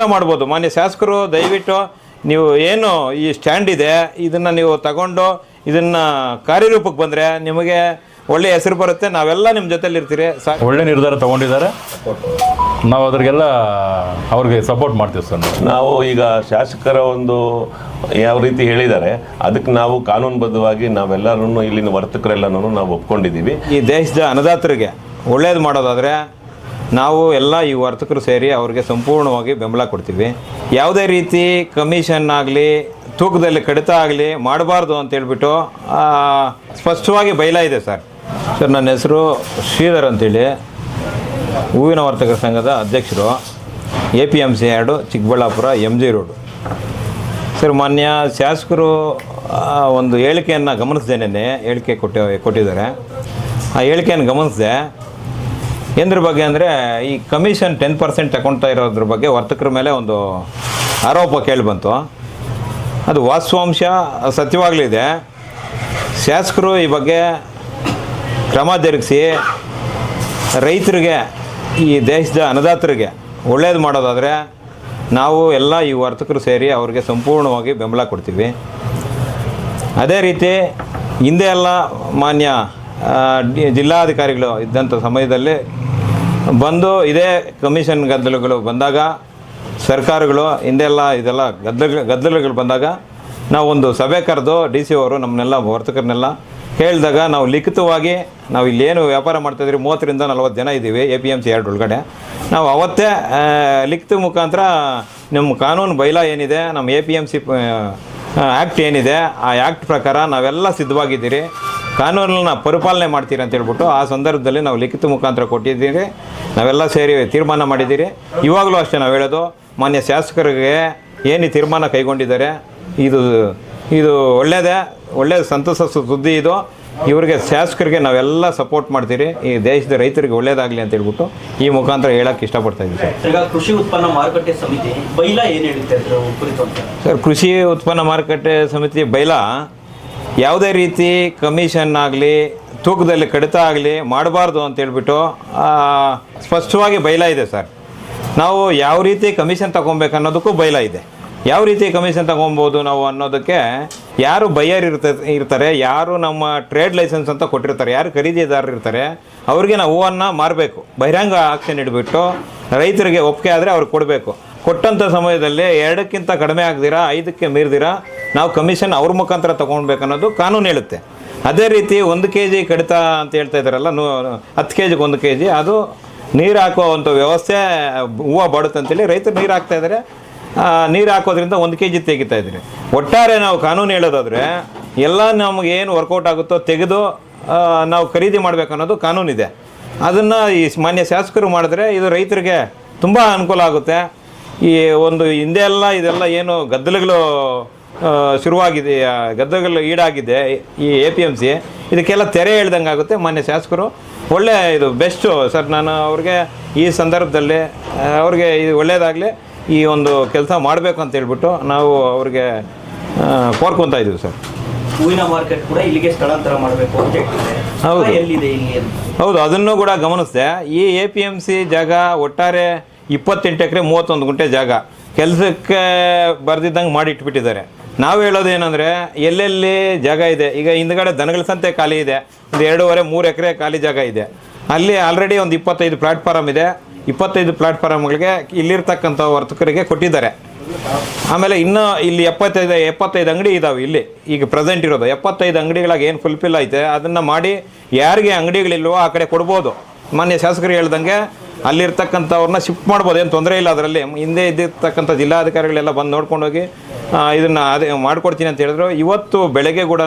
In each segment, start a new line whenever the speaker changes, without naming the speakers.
ಎಲ್ಲ ಮಾಡ್ಬೋದು. ಮಾನ್ಯ ಶಾಸಕರು ದಯವಿಟ್ಟು ನೀವು ಏನು ಈ ಸ್ಟ್ಯಾಂಡ್ ಇದೆ ಇದನ್ನು ನೀವು ತಗೊಂಡು ಇದನ್ನು ಕಾರ್ಯರೂಪಕ್ಕೆ ಬಂದರೆ ನಿಮಗೆ ಒಳ್ಳೆ ಹೆಸರು ಬರುತ್ತೆ. ನಾವೆಲ್ಲ ನಿಮ್ಮ ಜೊತೆಲಿರ್ತೀರಿ ಸಾ
ಒಳ್ಳೆ ನಿರ್ಧಾರ ತಗೊಂಡಿದ್ದಾರೆ. ನಾವು ಅದ್ರಿಗೆಲ್ಲ ಅವ್ರಿಗೆ ಸಪೋರ್ಟ್ ಮಾಡ್ತೀವಿ ಸರ್ ನಾವು.
ನಾವು ಈಗ ಶಾಸಕರ ಒಂದು ಯಾವ ರೀತಿ ಹೇಳಿದ್ದಾರೆ ಅದಕ್ಕೆ ನಾವು ಕಾನೂನುಬದ್ಧವಾಗಿ ನಾವೆಲ್ಲರೂ ಇಲ್ಲಿನ ವರ್ತಕರೆಲ್ಲನೂ ನಾವು ಒಪ್ಕೊಂಡಿದ್ದೀವಿ.
ಈ ದೇಶದ ಅನ್ನದಾತರಿಗೆ ಒಳ್ಳೇದು ಮಾಡೋದಾದರೆ ನಾವು ಎಲ್ಲ ಈ ವರ್ತಕರು ಸೇರಿ ಅವ್ರಿಗೆ ಸಂಪೂರ್ಣವಾಗಿ ಬೆಂಬಲ ಕೊಡ್ತೀವಿ. ಯಾವುದೇ ರೀತಿ ಕಮಿಷನ್ ಆಗಲಿ, ತೂಕದಲ್ಲಿ ಕಡಿತ ಆಗಲಿ ಮಾಡಬಾರ್ದು ಅಂತೇಳ್ಬಿಟ್ಟು ಸ್ಪಷ್ಟವಾಗಿ ಬೈಲ ಇದೆ ಸರ್. ಸರ್, ನನ್ನ ಹೆಸರು ಶ್ರೀಧರ್ ಅಂತೇಳಿ. ಹೂವಿನ ವರ್ತಕರ ಸಂಘದ ಅಧ್ಯಕ್ಷರು. ಎ ಪಿ ಎಂ ಸಿ ಎರಡು, Chikkaballapur M G road. Sir, ಮಾನ್ಯ ಶಾಸಕರು ಒಂದು ಹೇಳಿಕೆಯನ್ನು ಗಮನಿಸ್ದೇನೆ ಹೇಳಿಕೆ ಕೊಟ್ಟ, ಕೊಟ್ಟಿದ್ದಾರೆ. ಆ ಹೇಳಿಕೆಯನ್ನು ಗಮನಿಸಿದೆ ಎಂದ್ರ ಬಗ್ಗೆ ಅಂದರೆ ಈ ಕಮಿಷನ್ ಟೆನ್ ಪರ್ಸೆಂಟ್ ತಗೊಳ್ತಾ ಇರೋದ್ರ ಬಗ್ಗೆ ವರ್ತಕರ ಮೇಲೆ ಒಂದು ಆರೋಪ ಕೇಳಿ ಬಂತು. ಅದು ವಾಸ್ತವಾಂಶ ಸತ್ಯವಾಗಲಿದೆ ಶಾಸಕರು ಈ ಬಗ್ಗೆ ಕ್ರಮ ಜರುಗಿಸಿ ರೈತರಿಗೆ, ಈ ದೇಶದ ಅನ್ನದಾತರಿಗೆ ಒಳ್ಳೇದು ಮಾಡೋದಾದರೆ ನಾವು ಎಲ್ಲ ಈ ವರ್ತಕರು ಸೇರಿ ಅವ್ರಿಗೆ ಸಂಪೂರ್ಣವಾಗಿ ಬೆಂಬಲ ಕೊಡ್ತೀವಿ. ಅದೇ ರೀತಿ ಹಿಂದೆ ಎಲ್ಲ ಮಾನ್ಯ ಜಿಲ್ಲಾಧಿಕಾರಿಗಳು ಇದ್ದಂಥ ಸಮಯದಲ್ಲಿ ಬಂದು ಇದೇ ಕಮಿಷನ್ ಗದ್ದಲಗಳು ಬಂದಾಗ, ಸರ್ಕಾರಗಳು, ಹಿಂದೆಲ್ಲ ಇದೆಲ್ಲ ಗದ್ದಲ, ಗದ್ದಲಗಳು ಬಂದಾಗ ನಾವು ಒಂದು ಸಭೆ ಕರೆದು ಡಿ ಸಿ ಅವರು ನಮ್ಮನ್ನೆಲ್ಲ, ವರ್ತಕರನ್ನೆಲ್ಲ ಹೇಳಿದಾಗ ನಾವು ಲಿಖಿತವಾಗಿ ನಾವು ಇಲ್ಲೇನು ವ್ಯಾಪಾರ ಮಾಡ್ತಾಯಿದ್ರಿ ಮೂವತ್ತರಿಂದ ನಲ್ವತ್ತು ಜನ ಇದ್ದೀವಿ ಎ ಪಿ ಎಂ ಸಿ ಎರಡು ಒಳಗಡೆ ನಾವು ಅವತ್ತೇ ಲಿಖಿತ ಮುಖಾಂತರ ನಮ್ಮ ಕಾನೂನು ಬೈಲ ಏನಿದೆ, ನಮ್ಮ A P M C act ಏನಿದೆ, ಆ ಆ್ಯಕ್ಟ್ ಪ್ರಕಾರ ನಾವೆಲ್ಲ ಸಿದ್ಧವಾಗಿದ್ದೀರಿ. ಕಾನೂನನ್ನ ಪರಿಪಾಲನೆ ಮಾಡ್ತೀರಿ ಅಂತ ಹೇಳ್ಬಿಟ್ಟು ಆ ಸಂದರ್ಭದಲ್ಲಿ ನಾವು ಲಿಖಿತ ಮುಖಾಂತರ ಕೊಟ್ಟಿದ್ದೀರಿ. ನಾವೆಲ್ಲ ಸೇರಿ ತೀರ್ಮಾನ ಮಾಡಿದ್ದೀರಿ. ಇವಾಗಲೂ ಅಷ್ಟೇ ನಾವು ಹೇಳೋದು ಮಾನ್ಯ ಶಾಸಕರಿಗೆ ಏನು ತೀರ್ಮಾನ ಕೈಗೊಂಡಿದ್ದಾರೆ? ಇದು ಇದು ಒಳ್ಳೆಯದೇ ಒಳ್ಳೆಯ ಸಂತಸ ಸುದ್ದಿ ಇದು. ಇವರಿಗೆ ಶಾಸಕರಿಗೆ ನಾವೆಲ್ಲ ಸಪೋರ್ಟ್ ಮಾಡ್ತೀರಿ. ಈ ದೇಶದ ರೈತರಿಗೆ ಒಳ್ಳೇದಾಗಲಿ ಅಂತ ಹೇಳ್ಬಿಟ್ಟು ಈ ಮುಖಾಂತರ ಹೇಳಕ್ಕೆ ಇಷ್ಟಪಡ್ತಾ ಇದ್ದೀವಿ ಸರ್.
ಈಗ ಕೃಷಿ ಉತ್ಪನ್ನ ಮಾರುಕಟ್ಟೆ ಸಮಿತಿ ಬೈಲ ಏನು ಹೇಳುತ್ತೆ
ಸರ್ ಕೃಷಿ ಉತ್ಪನ್ನ ಮಾರುಕಟ್ಟೆ ಸಮಿತಿ ಬೈಲ ಯಾವುದೇ ರೀತಿ ಕಮಿಷನ್ ಆಗಲಿ, ತೂಕದಲ್ಲಿ ಕಡಿತ ಆಗಲಿ ಮಾಡಬಾರ್ದು ಅಂತೇಳ್ಬಿಟ್ಟು ಸ್ಪಷ್ಟವಾಗಿ ಬಯಲ ಇದೆ ಸರ್. ನಾವು ಯಾವ ರೀತಿ ಕಮಿಷನ್ ತಗೊಬೇಕು ಅನ್ನೋದಕ್ಕೂ ಬಯಲ ಇದೆ. ಯಾವ ರೀತಿ ಕಮಿಷನ್ ತಗೊಬೋದು ನಾವು ಅನ್ನೋದಕ್ಕೆ ಯಾರು ಬಯ್ಯರ್ ಇರ್ತ, ಇರ್ತಾರೆ, ಯಾರು ನಮ್ಮ ಟ್ರೇಡ್ ಲೈಸೆನ್ಸ್ ಅಂತ ಕೊಟ್ಟಿರ್ತಾರೆ, ಯಾರು ಖರೀದಿದಾರರು ಇರ್ತಾರೆ, ಅವ್ರಿಗೆ ನಾವು ಹೂವನ್ನು ಮಾರಬೇಕು. ಬಹಿರಂಗ ಆಕ್ಷನ್ ಇಟ್ಬಿಟ್ಟು ರೈತರಿಗೆ ಒಪ್ಪಿಗೆ ಆದರೆ ಅವ್ರಿಗೆ ಕೊಡಬೇಕು. ಕೊಟ್ಟಂಥ ಸಮಯದಲ್ಲಿ ಎರಡಕ್ಕಿಂತ ಕಡಿಮೆ ಆಗದಿರಾ, ಐದಕ್ಕೆ ಮೀರಿದಿರಾ ನಾವು ಕಮಿಷನ್ ಅವ್ರ ಮುಖಾಂತರ ತೊಗೊಳ್ಬೇಕನ್ನೋದು ಕಾನೂನು ಹೇಳುತ್ತೆ. ಅದೇ ರೀತಿ ಒಂದು ಕೆ ಜಿ ಕಡಿತ ಅಂತ ಹೇಳ್ತಾ ಇದ್ದಾರಲ್ಲ, ನೂ, ಹತ್ತು ಕೆ ಜಿಗೆ ಒಂದು ಕೆ ಜಿ ಅದು ನೀರು ಹಾಕುವಂಥ ವ್ಯವಸ್ಥೆ, ಹೂವು ಬಾಡುತ್ತೆ ಅಂತೇಳಿ ರೈತರು ನೀರು ಹಾಕ್ತಾ ಇದ್ದಾರೆ. ನೀರು ಹಾಕೋದ್ರಿಂದ ಒಂದು ಕೆ ಜಿ ತೆಗಿತಾ ಇದ್ದೀರಿ ಒಟ್ಟಾರೆ ನಾವು ಕಾನೂನು ಹೇಳೋದಾದರೆ, ಎಲ್ಲ ನಮಗೆ ಏನು ವರ್ಕೌಟ್ ಆಗುತ್ತೋ ತೆಗೆದು ನಾವು ಖರೀದಿ ಮಾಡಬೇಕನ್ನೋದು ಕಾನೂನಿದೆ. ಅದನ್ನು ಈ ಮಾನ್ಯ ಶಾಸಕರು ಮಾಡಿದ್ರೆ ಇದು ರೈತರಿಗೆ ತುಂಬ ಅನುಕೂಲ ಆಗುತ್ತೆ. ಈ ಒಂದು ಹಿಂದೆ ಎಲ್ಲ ಇದೆಲ್ಲ ಏನು ಗದ್ದಲಗಳು ಶುರುವಾಗಿದೆ ಗದ್ದಲಗಳು ಈಡಾಗಿದೆ ಈ ಎ ಪಿ ಎಂ ಸಿ ಇದಕ್ಕೆಲ್ಲ ತೆರೆ ಹೇಳ್ದಂಗೆ ಆಗುತ್ತೆ ಮಾನ್ಯ ಶಾಸಕರು. ಒಳ್ಳೆ ಇದು ಬೆಸ್ಟು ಸರ್ ನಾನು ಅವ್ರಿಗೆ ಈ ಸಂದರ್ಭದಲ್ಲಿ ಅವ್ರಿಗೆ ಇದು ಒಳ್ಳೆಯದಾಗಲಿ ಈ ಒಂದು ಕೆಲಸ ಮಾಡಬೇಕು ಅಂತ ಹೇಳ್ಬಿಟ್ಟು ನಾವು ಅವ್ರಿಗೆ ಕೋರ್ಕೊತ ಇದ್ದೀವಿ ಸರ್.
ಹೂವಿನ ಮಾರ್ಕೆಟ್ ಕೂಡ ಇಲ್ಲಿಗೆ ಸ್ಥಳಾಂತರ ಮಾಡಬೇಕು ಅಂತ
ಹೌದು.
ಎಲ್ಲಿದೆ ಇಲ್ಲಿ
ಹೌದು ಅದನ್ನು ಕೂಡ ಗಮನಿಸಿದೆ. ಈ ಎ ಪಿ ಎಂ ಸಿ ಜಾಗ ಒಟ್ಟಾರೆ ಇಪ್ಪತ್ತೆಂಟು ಎಕರೆ ಮೂವತ್ತೊಂದು ಗುಂಟೆ ಜಾಗ. ಕೆಲಸಕ್ಕೆ ಬರ್ದಿದ್ದಂಗೆ ಮಾಡಿ ಇಟ್ಬಿಟ್ಟಿದ್ದಾರೆ ನಾವು ಹೇಳೋದು ಏನಂದರೆ ಎಲ್ಲೆಲ್ಲಿ ಜಾಗ ಇದೆ, ಈಗ ಹಿಂದ್ಗಡೆ ದನಗಳ ಸಂತೆ ಖಾಲಿ ಇದೆ, ಒಂದು ಎರಡೂವರೆ, ಮೂರು ಎಕರೆ ಖಾಲಿ ಜಾಗ ಇದೆ. ಅಲ್ಲಿ ಆಲ್ರೆಡಿ ಒಂದು ಇಪ್ಪತ್ತೈದು ಪ್ಲಾಟ್ಫಾರಮ್ ಇದೆ. ಇಪ್ಪತ್ತೈದು ಪ್ಲಾಟ್ಫಾರಮ್ಗಳಿಗೆ ಇಲ್ಲಿರ್ತಕ್ಕಂಥ ವರ್ತಕರಿಗೆ ಕೊಟ್ಟಿದ್ದಾರೆ. ಆಮೇಲೆ ಇನ್ನೂ ಇಲ್ಲಿ ಎಪ್ಪತ್ತೈದು ಎಪ್ಪತ್ತೈದು ಅಂಗಡಿ ಇದಾವೆ ಇಲ್ಲಿ. ಈಗ ಪ್ರೆಸೆಂಟ್ ಇರೋದು. ಎಪ್ಪತ್ತೈದು ಅಂಗಡಿಗಳಾಗ ಏನು ಫುಲ್ಫಿಲ್ ಐತೆ, ಅದನ್ನು ಮಾಡಿ ಯಾರಿಗೆ ಅಂಗಡಿಗಳಿಲ್ವೋ ಆ ಕಡೆ ಕೊಡ್ಬೋದು. ಮಾನ್ಯ ಶಾಸಕರು ಹೇಳ್ದಂಗೆ ಅಲ್ಲಿರ್ತಕ್ಕಂಥವ್ರನ್ನ ಶಿಫ್ಟ್ ಮಾಡ್ಬೋದು. ಏನು ತೊಂದರೆ ಇಲ್ಲ ಅದರಲ್ಲಿ. ಹಿಂದೆ ಇದ್ದಿರ್ತಕ್ಕಂಥ ಜಿಲ್ಲಾಧಿಕಾರಿಗಳೆಲ್ಲ ಬಂದು ನೋಡ್ಕೊಂಡೋಗಿ ಇದನ್ನು ಅದೇ ಮಾಡ್ಕೊಡ್ತೀನಿ ಅಂತ ಹೇಳಿದ್ರು. ಇವತ್ತು ಬೆಳಗ್ಗೆ ಕೂಡ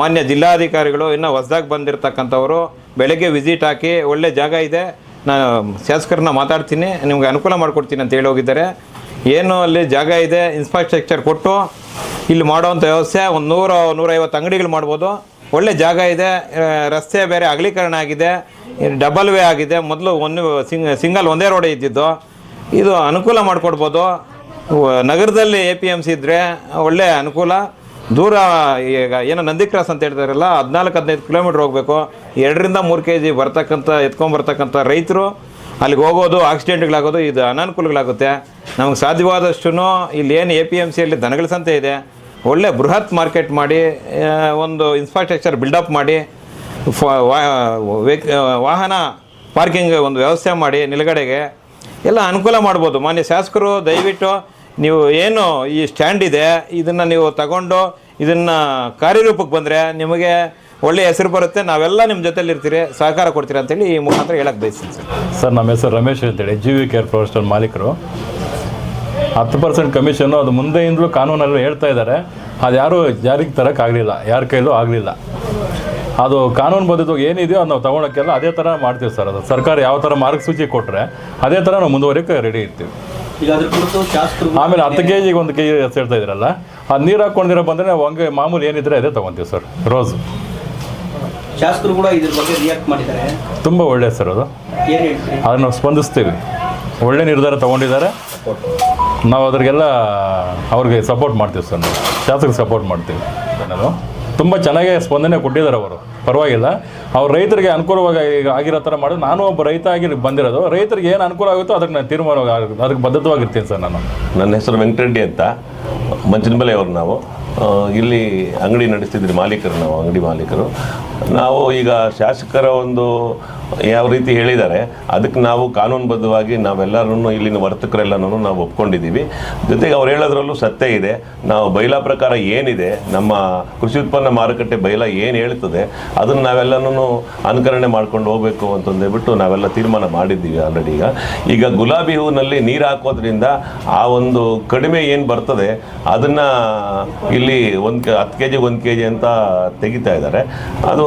ಮಾನ್ಯ ಜಿಲ್ಲಾಧಿಕಾರಿಗಳು ಇನ್ನು ಹೊಸ್ದಾಗಿ ಬಂದಿರತಕ್ಕಂಥವರು ಬೆಳಗ್ಗೆ ವಿಸಿಟ್ ಹಾಕಿ ಒಳ್ಳೆ ಜಾಗ ಇದೆ, ನಾನು ಶಾಸಕರನ್ನ ಮಾತಾಡ್ತೀನಿ, ನಿಮಗೆ ಅನುಕೂಲ ಮಾಡಿಕೊಡ್ತೀನಿ ಅಂತ ಹೇಳಿ ಹೋಗಿದ್ದಾರೆ. ಏನು ಅಲ್ಲಿ ಜಾಗ ಇದೆ ಇನ್ಫ್ರಾಸ್ಟ್ರಕ್ಚರ್ ಕೊಟ್ಟು ಇಲ್ಲಿ ಮಾಡೋವಂಥ ವ್ಯವಸ್ಥೆ, ಒಂದು ನೂರ, ನೂರೈವತ್ತು ಅಂಗಡಿಗಳು ಮಾಡ್ಬೋದು. ಒಳ್ಳೆ ಜಾಗ ಇದೆ ರಸ್ತೆ ಬೇರೆ ಅಗಲೀಕರಣ ಆಗಿದೆ. ಡಬಲ್ ವೇ ಆಗಿದೆ. ಮೊದಲು ಒಂದು ಸಿಂಗ್, ಸಿಂಗಲ್ ಒಂದೇ ರೋಡ್ ಇದ್ದಿದ್ದು. ಇದು ಅನುಕೂಲ ಮಾಡಿಕೊಡ್ಬೋದು. ನಗರದಲ್ಲಿ ಎ ಪಿ ಎಂ ಸಿ ಇದ್ದರೆ ಒಳ್ಳೆಯ ಅನುಕೂಲ. ದೂರ ಈಗ ಏನೋ ನಂದಿ ಕ್ರಾಸ್ ಅಂತ ಹೇಳ್ತಾರಲ್ಲ, ಹದಿನಾಲ್ಕು, ಹದಿನೈದು ಕಿಲೋಮೀಟ್ರ್ ಹೋಗಬೇಕು. ಎರಡರಿಂದ ಮೂರು ಕೆ ಜಿ ಬರ್ತಕ್ಕಂಥ ಎತ್ಕೊಂಬರ್ತಕ್ಕಂಥ ರೈತರು ಅಲ್ಲಿಗೆ ಹೋಗೋದು ಆಕ್ಸಿಡೆಂಟ್ಗಳಾಗೋದು ಇದು ಅನಾನುಕೂಲಗಳಾಗುತ್ತೆ. ನಮಗೆ ಸಾಧ್ಯವಾದಷ್ಟು ಇಲ್ಲಿ ಏನು ಎ ಪಿ ಎಂ ಸಿಯಲ್ಲಿ ದನಗಳ ಸಂತೆ ಇದೆ. ಒಳ್ಳೆ ಬೃಹತ್ ಮಾರ್ಕೆಟ್ ಮಾಡಿ ಒಂದು ಇನ್ಫ್ರಾಸ್ಟ್ರಕ್ಚರ್ ಬಿಲ್ಡಪ್ ಮಾಡಿ ವಾಹನ ಪಾರ್ಕಿಂಗ್ ಒಂದು ವ್ಯವಸ್ಥೆ ಮಾಡಿ ನಿಲುಗಡೆಗೆ ಎಲ್ಲ ಅನುಕೂಲ ಮಾಡ್ಬೋದು. ಮಾನ್ಯ ಶಾಸಕರು, ದಯವಿಟ್ಟು ನೀವು ಏನು ಈ ಸ್ಟ್ಯಾಂಡ್ ಇದೆ, ಇದನ್ನು ನೀವು ತಗೊಂಡು ಇದನ್ನು ಕಾರ್ಯರೂಪಕ್ಕೆ ಬಂದರೆ ನಿಮಗೆ ಒಳ್ಳೆಯ ಹೆಸರು ಬರುತ್ತೆ. ನಾವೆಲ್ಲ ನಿಮ್ಮ ಜೊತೆಲಿ ಇರ್ತೀರಿ, ಸಹಕಾರ ಕೊಡ್ತೀರಿ ಅಂತೇಳಿ ಈ ಮುಖಾಂತರ ಹೇಳಕ್ಕೆ ಬಯಸ್ತೀನಿ ಸರ್.
ಸರ್, ನಮ್ಮ ಹೆಸರು ರಮೇಶ್ ಅಂತೇಳಿ ಜಿ ವಿ ಕೇರ್ ಪ್ರೊಫೆಷನಲ್ ಮಾಲೀಕರು. ಹತ್ತು ಪರ್ಸೆಂಟ್ ಕಮಿಷನ್ನು ಅದು ಮುಂದೆಯಿಂದಲೂ ಕಾನೂನಲ್ಲಿ ಹೇಳ್ತಾ ಇದ್ದಾರೆ. ಅದು ಯಾರೂ ಜಾರಿಗೆ ತರೋಕ್ಕಾಗಲಿಲ್ಲ ಯಾರ ಕೈಲೂ ಆಗಲಿಲ್ಲ. ಅದು ಕಾನೂನು ಬದ್ಧವಾಗಿ ಏನಿದೆಯೋ ಅದು ನಾವು ತೊಗೊಳಕ್ಕೆಲ್ಲ ಅದೇ ಥರ ಮಾಡ್ತೀವಿ ಸರ್ ಅದು. ಸರ್ಕಾರ ಯಾವ ಥರ ಮಾರ್ಗಸೂಚಿ ಕೊಟ್ಟರೆ ಅದೇ ಥರ ನಾವು ಮುಂದುವರಿಕೆ ರೆಡಿ ಇರ್ತೀವಿ. ಆಮೇಲೆ ಹತ್ತು ಕೆ ಜಿಗೆ ಒಂದು ಕೆ ಜಿ ಸೇರ್ತಾ ಇದ್ರಲ್ಲ ಅದು ನೀರು ಹಾಕೊಂಡಿರೋ ಬಂದರೆ ನಾವು ಹಂಗೆ ಮಾಮೂಲಿ ಏನಿದ್ರೆ ಅದೇ ತೊಗೊತೀವಿ ಸರ್ ರೋಸ್.
ಶಾಸಕರು ಕೂಡ ಇದ್ರ ಬಗ್ಗೆ ರಿಯಾಕ್ಟ್ ಮಾಡಿದ್ದಾರೆ.
ತುಂಬ ಒಳ್ಳೆಯ ಸರ್ ಅದು. ಅದನ್ನು ನಾವು ಸ್ಪಂದಿಸ್ತೀವಿ. ಒಳ್ಳೆ ನಿರ್ಧಾರ ತೊಗೊಂಡಿದ್ದಾರೆ. ನಾವು ಅದ್ರಿಗೆಲ್ಲ ಅವ್ರಿಗೆ ಸಪೋರ್ಟ್ ಮಾಡ್ತೀವಿ ಸರ್ ನಾವು. ಶಾಸಕರಿಗೆ ಸಪೋರ್ಟ್ ಮಾಡ್ತೀವಿ. ನಾವು ತುಂಬ ಚೆನ್ನಾಗಿ ಸ್ಪಂದನೆ ಕೊಟ್ಟಿದ್ದಾರೆ ಅವರು. ಪರವಾಗಿಲ್ಲ. ಅವ್ರು ರೈತರಿಗೆ ಅನುಕೂಲವಾಗಿ ಈಗ ಆಗಿರೋ ಥರ ಮಾಡೋದು ನಾನು ಒಬ್ಬ ರೈತ ಆಗಿ ಬಂದಿರೋದು. ರೈತರಿಗೆ ಏನು ಅನುಕೂಲ ಆಗುತ್ತೋ ಅದಕ್ಕೆ ನಾನು ತೀರ್ಮಾನ ಅದಕ್ಕೆ ಬದ್ಧವಾಗಿರ್ತೀನಿ ಸರ್ ನಾನು.
ನನ್ನ ಹೆಸರು ವೆಂಕಟರೆಡ್ಡಿ ಅಂತ. ಮಂಚನಬೆಲೆ ಅವರು ನಾವು. ಇಲ್ಲಿ ಅಂಗಡಿ ನಡೆಸ್ತಿದ್ರಿ ಮಾಲೀಕರು ನಾವು, ಅಂಗಡಿ ಮಾಲೀಕರು. ನಾವು ಈಗ ಶಾಸಕರ ಒಂದು ಯಾವ ರೀತಿ ಹೇಳಿದ್ದಾರೆ, ಅದಕ್ಕೆ ನಾವು ಕಾನೂನುಬದ್ಧವಾಗಿ ನಾವೆಲ್ಲರೂ ಇಲ್ಲಿನ ವರ್ತಕರೆಲ್ಲನೂ ನಾವು ಒಪ್ಕೊಂಡಿದ್ದೀವಿ. ಜೊತೆಗೆ ಅವ್ರು ಹೇಳೋದ್ರಲ್ಲೂ ಸತ್ಯ ಇದೆ, ನಾವು ಬೈಲಾ ಪ್ರಕಾರ ಏನಿದೆ, ನಮ್ಮ ಕೃಷಿ ಉತ್ಪನ್ನ ಮಾರುಕಟ್ಟೆ ಬೈಲಾ ಏನು ಹೇಳ್ತದೆ, ಅದನ್ನು ನಾವೆಲ್ಲನೂ ಅನುಕರಣೆ ಮಾಡ್ಕೊಂಡು ಹೋಗಬೇಕು ಅಂತಂದೇಳ್ಬಿಟ್ಟು ನಾವೆಲ್ಲ ತೀರ್ಮಾನ ಮಾಡಿದ್ದೀವಿ ಆಲ್ರೆಡಿ ಈಗ. ಈಗ ಗುಲಾಬಿ ಹೂವಿನಲ್ಲಿ ನೀರು ಹಾಕೋದ್ರಿಂದ ಆ ಒಂದು ಕಡಿಮೆ ಏನು ಬರ್ತದೆ, ಅದನ್ನು ಇಲ್ಲಿ ಒಂದು ಹತ್ತು ಕೆ ಜಿ ಒಂದು ಕೆ ಜಿ ಅಂತ ತೆಗಿತಾ ಇದ್ದಾರೆ. ಅದು